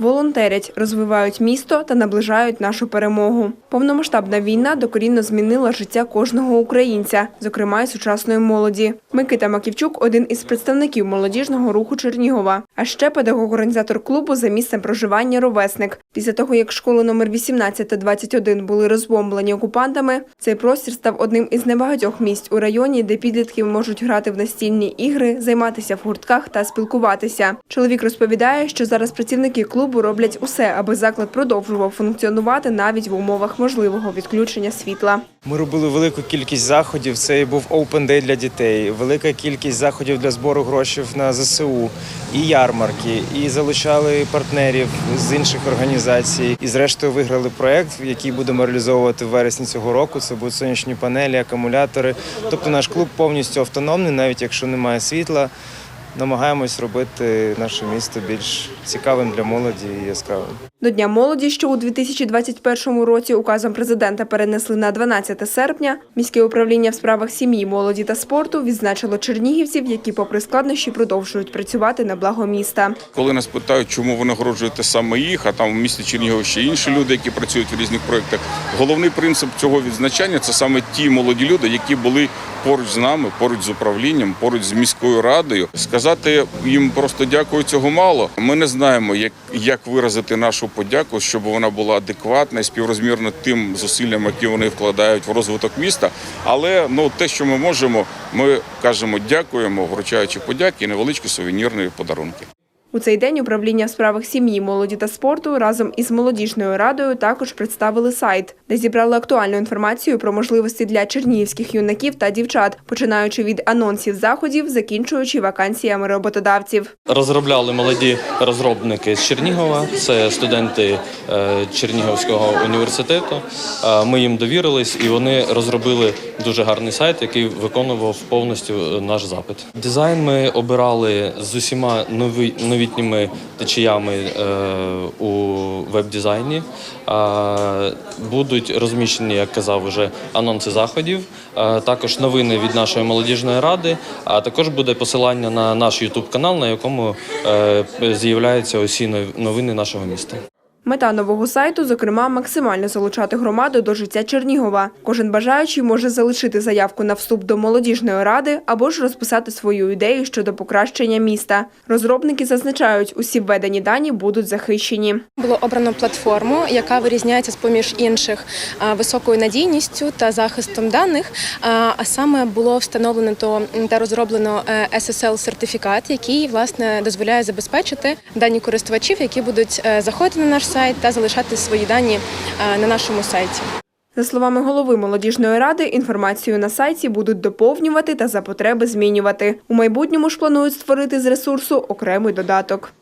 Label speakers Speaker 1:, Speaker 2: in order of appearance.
Speaker 1: волонтерять, розвивають місто та наближають нашу перемогу. Повномасштабна війна докорінно змінила життя кожного українця, зокрема й сучасної молоді. Микита Маківчук один із представників молодіжного руху Чернігова, а ще педагог-організатор клубу за місцем проживання ровесник. Після того, як школи номер 18 та 21 були розбомблені окупантами, цей простір став одним із небагатьох місць у районі, де підлітки можуть грати в настільні ігри, займатися в гуртках та спілкуватися. Чоловік розповідає, що зараз працівники клубу роблять усе, аби заклад продовжував функціонувати навіть в умовах можливого відключення світла.
Speaker 2: Ми робили велику кількість заходів. Це і був Open Day для дітей, велика кількість заходів для збору грошей на ЗСУ, і ярмарки, і залучали партнерів з інших організацій. І зрештою виграли проект, який будемо реалізовувати в вересні цього року. Це будуть сонячні панелі, акумулятори. Тобто наш клуб повністю автономний, навіть якщо немає світла. Намагаємось робити наше місто більш цікавим для молоді і яскравим.
Speaker 1: До Дня молоді, що у 2021 році указом президента перенесли на 12 серпня, міське управління в справах сім'ї, молоді та спорту відзначило чернігівців, які, попри складнощі, продовжують працювати на благо міста.
Speaker 3: Коли нас питають, чому ви нагороджуєте саме їх, а там в місті Чернігів ще інші люди, які працюють в різних проєктах. Головний принцип цього відзначання це саме ті молоді люди, які були поруч з нами, поруч з управлінням, поруч з міською радою. Сказати їм просто дякую цього мало. Ми не знаємо, як, як виразити нашу подяку, щоб вона була адекватна і співрозмірна тим зусиллям, які вони вкладають в розвиток міста. Але ну те, що ми можемо, ми кажемо дякуємо, вручаючи подяки і невеличкі сувенірні подарунки.
Speaker 1: У цей день управління в справах сім'ї, молоді та спорту разом із молодіжною радою також представили сайт, де зібрали актуальну інформацію про можливості для чернігівських юнаків та дівчат, починаючи від анонсів заходів, закінчуючи вакансіями роботодавців.
Speaker 4: Розробляли молоді розробники з Чернігова, це студенти е, Чернігівського університету. Е, Ми їм довірились і вони розробили дуже гарний сайт, який виконував повністю е, наш запит. Дизайн ми обирали з усіма нові, новітніми течіями е, у веб-дизайні. Будуть розміщені, як казав, вже анонси заходів, також новини від нашої молодіжної ради, а також буде посилання на наш YouTube канал, на якому е, з'являються усі нов- новини нашого міста.
Speaker 1: Мета нового сайту, зокрема, максимально залучати громаду до життя Чернігова. Кожен бажаючий може залишити заявку на вступ до молодіжної ради або ж розписати свою ідею щодо покращення міста. Розробники зазначають, усі введені дані будуть захищені.
Speaker 5: Було обрано платформу, яка вирізняється з поміж інших високою надійністю та захистом даних. А саме було встановлено то та розроблено е, SSL-сертифікат, який власне дозволяє забезпечити дані користувачів, які будуть е, заходити на наш сайт та залишати свої дані е, на нашому сайті.
Speaker 1: За словами голови молодіжної ради, інформацію на сайті будуть доповнювати та за потреби змінювати. У майбутньому ж планують створити з ресурсу окремий додаток.